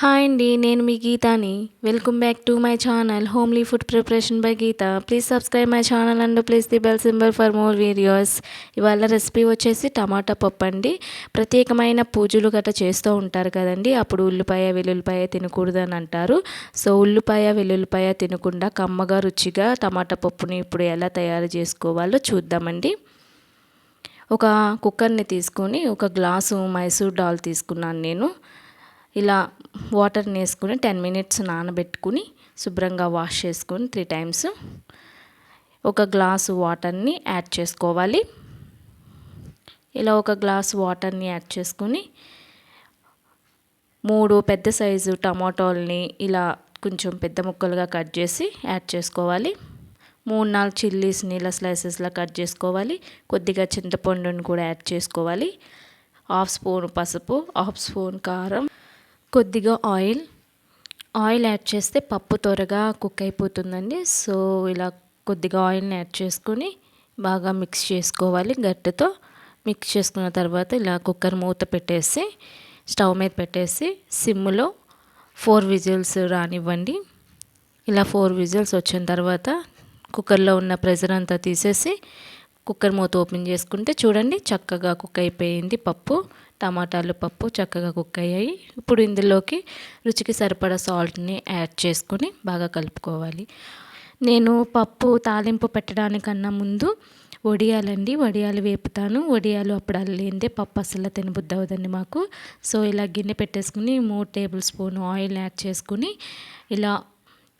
Hi అండి నేను మీ గీతాని. Welcome back to my channel homely food preparation by Geetha please subscribe my channel and please the bell symbol for more videos ఇవాళ recipe వచ్చేసి tomato పప్పు అండి. ప్రత్యేకమైన పూజలు గట్రా చేస్తూ ఉంటారు కదండి. అప్పుడు ఉల్లిపాయ వెల్లుల్లిపాయ తినకూడదు అని అంటారు. సో ఉల్లిపాయ వెల్లుల్లిపాయ తినకుండా కమ్మగా రుచిగా టమాటా పప్పుని ఇప్పుడు ఎలా తయారు చేసుకోవాలో చూద్దామండి. ఒక కుక్కర్ని తీసుకొని ఒక గ్లాసు మైసూర్ డాల్ తీసుకున్నాను నేను. ఇలా వాటర్ని వేసుకుని టెన్ మినిట్స్ నానబెట్టుకుని శుభ్రంగా వాష్ చేసుకొని త్రీ టైమ్స్ ఒక గ్లాసు వాటర్ని యాడ్ చేసుకోవాలి. ఇలా ఒక గ్లాస్ వాటర్ని యాడ్ చేసుకొని మూడు పెద్ద సైజు టమాటోల్ని ఇలా కొంచెం పెద్ద ముక్కలుగా కట్ చేసి యాడ్ చేసుకోవాలి. మూడు నాలుగు చిల్లీస్ని ఇలా స్లైసెస్లా కట్ చేసుకోవాలి. కొద్దిగా చింతపండుని కూడా యాడ్ చేసుకోవాలి. హాఫ్ స్పూన్ పసుపు హాఫ్ స్పూన్ కారం కొద్దిగా ఆయిల్. ఆయిల్ యాడ్ చేస్తే పప్పు త్వరగా కుక్ అయిపోతుందండి. సో ఇలా కొద్దిగా ఆయిల్ని యాడ్ చేసుకొని బాగా మిక్స్ చేసుకోవాలి గట్టితో మిక్స్ చేసుకున్న తర్వాత ఇలా కుక్కర్ మూత పెట్టేసి స్టవ్ మీద పెట్టేసి సిమ్లో ఫోర్ విజిల్స్ రానివ్వండి. ఇలా ఫోర్ విజిల్స్ వచ్చిన తర్వాత కుక్కర్లో ఉన్న ప్రెజర్ అంతా తీసేసి కుక్కర్ మూత ఓపెన్ చేసుకుంటే చూడండి చక్కగా కుక్ అయిపోయింది పప్పు. టమాటాలు పప్పు చక్కగా కుక్ అయ్యాయి. ఇప్పుడు ఇందులోకి రుచికి సరిపడా సాల్ట్ని యాడ్ చేసుకొని బాగా కలుపుకోవాలి. నేను పప్పు తాలింపు పెట్టడానికన్నా ముందు వడియాలండి వడియాలు వేపుతాను. వడియాలు అప్పుడు అల్లేందే పప్పు అసలు తినబుద్ది అవుదండి మాకు. సో ఇలా గిన్నె పెట్టేసుకుని మూడు టేబుల్ స్పూన్ ఆయిల్ యాడ్ చేసుకుని ఇలా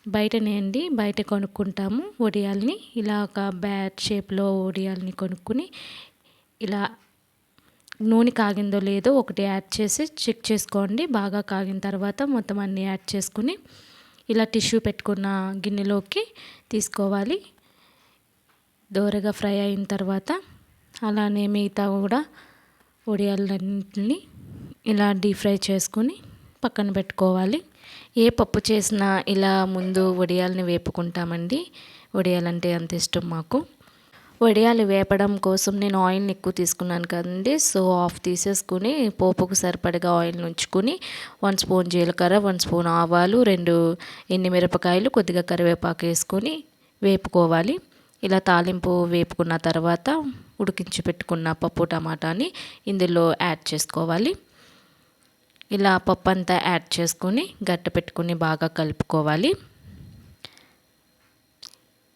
బయటనే అండి బయట కొనుక్కుంటాము వడియాల్ని ఇలా ఒక బ్యాట్ షేప్లో వడియాల్ని కొనుక్కుని ఇలా నూనె కాగిందో లేదో ఒకటి యాడ్ చేసి చెక్ చేసుకోండి. బాగా కాగిన తర్వాత మొత్తం అన్నీ యాడ్ చేసుకుని ఇలా టిష్యూ పెట్టుకున్న గిన్నెలోకి తీసుకోవాలి. దోరగా ఫ్రై అయిన తర్వాత అలానే మిగతా కూడా వడియాలన్నింటిని ఇలా డీప్ ఫ్రై చేసుకొని పక్కన పెట్టుకోవాలి. ఏ పప్పు చేసినా ఇలా ముందు వడియాలని వేపుకుంటామండి. వడియాలంటే అంత ఇష్టం మాకు. వడియాలు వేపడం కోసం నేను ఆయిల్ని ఎక్కువ తీసుకున్నాను కదండి. సో ఆఫ్ తీసేసుకుని పోపుకు సరిపడగా ఆయిల్ని ఉంచుకుని వన్ స్పూన్ జీలకర్ర వన్ స్పూన్ ఆవాలు రెండు మిరపకాయలు కొద్దిగా కరివేపాకు వేసుకొని వేపుకోవాలి. ఇలా తాలింపు వేపుకున్న తర్వాత ఉడికించి పెట్టుకున్న పప్పు టమాటాని ఇందులో యాడ్ చేసుకోవాలి. ఇలా పప్పు అంతా యాడ్ చేసుకొని గట్ట పెట్టుకుని బాగా కలుపుకోవాలి.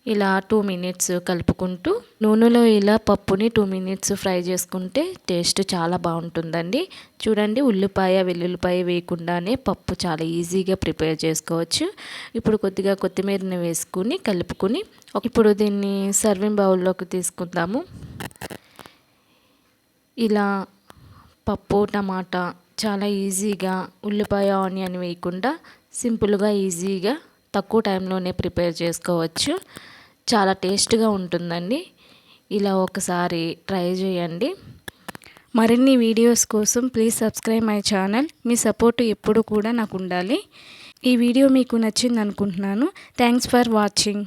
ఇలా టూ మినిట్స్ కలుపుకుంటూ నూనెలో ఇలా పప్పుని టూ మినిట్స్ ఫ్రై చేసుకుంటే టేస్ట్ చాలా బాగుంటుందండి. చూడండి ఉల్లిపాయ వెల్లుల్లిపాయ వేయకుండానే పప్పు చాలా ఈజీగా ప్రిపేర్ చేసుకోవచ్చు. ఇప్పుడు కొద్దిగా కొత్తిమీరని వేసుకుని కలుపుకుని ఇప్పుడు దీన్ని సర్వింగ్ బౌల్లోకి తీసుకుందాము. ఇలా పప్పు టమాటా చాలా ఈజీగా ఉల్లిపాయ ఆనియన్ వేయకుండా సింపుల్గా ఈజీగా తక్కువ టైంలోనే ప్రిపేర్ చేసుకోవచ్చు. చాలా టేస్ట్గా ఉంటుందండి. ఇలా ఒకసారి ట్రై చేయండి. మరిన్ని వీడియోస్ కోసం ప్లీజ్ సబ్స్క్రైబ్ మై ఛానల్. మీ సపోర్ట్ ఎప్పుడు కూడా నాకు ఉండాలి. ఈ వీడియో మీకు నచ్చింది అనుకుంటున్నాను థ్యాంక్స్ ఫర్ వాచింగ్.